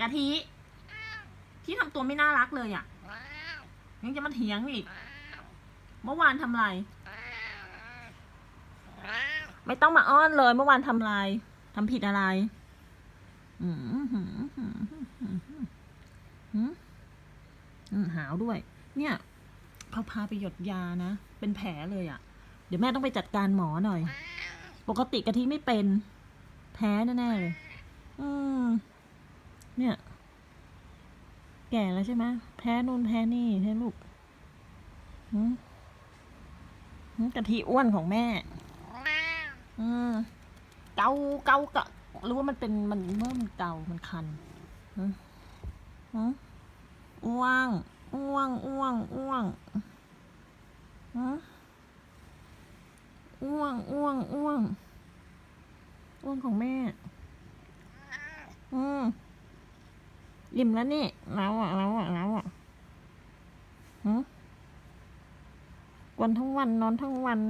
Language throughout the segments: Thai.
กะทิ ที่ทำตัวไม่น่ารักเลยอะ ยังจะมาเถียงอีก เมื่อวานทำอะไร ไม่ต้องมาอ้อนเลย เมื่อวานทำอะไรทำผิดอะไรหืมหืมหืมหืมหืมอืมหาวด้วย เนี่ยเขาพาไปหยดยานะ เป็นแผลเลยอะ่ะ เดี๋ยวแม่ต้องไปจัดการหมอหน่อย ปกติกะทิไม่เป็น แพ้แน่ๆเลย อืม เนี่ย แก่แล้วใช่ไหมแพ้นู่นแพ้นี่ใช่ลูกหืมหืมกะทิอ้วนของแม่ อืมเกาเกาเการู้ว่ามันเป็นมันเมื่อมันเกามันคันหืมหืมอ้วง อ้วง อ้วง อ้วงหืมอ้วง อ้วง อ้วง อ้วงของแม่ อืม อิ่มแล้วนี่แล้วอะแล้วอะแล้วอะหืวันทั้งวันนอนทั้งวัน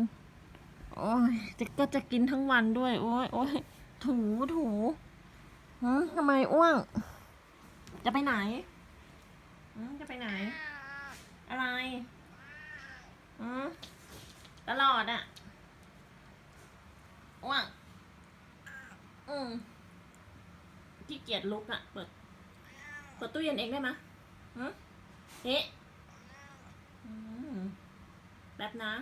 โอ้ยจะก็จะกินทั้งวันด้วย โอ้ยโอ้ยถูถูหืทำไมอ้วง จะไปไหนหืมจะไปไหน อะไรหืตลอดอะอ้วงอืมขี้เกียจลุกอะ เปิด เปิดตู้เย็นเองได้ไหมหืมเฮ้อืมแป๊บนะ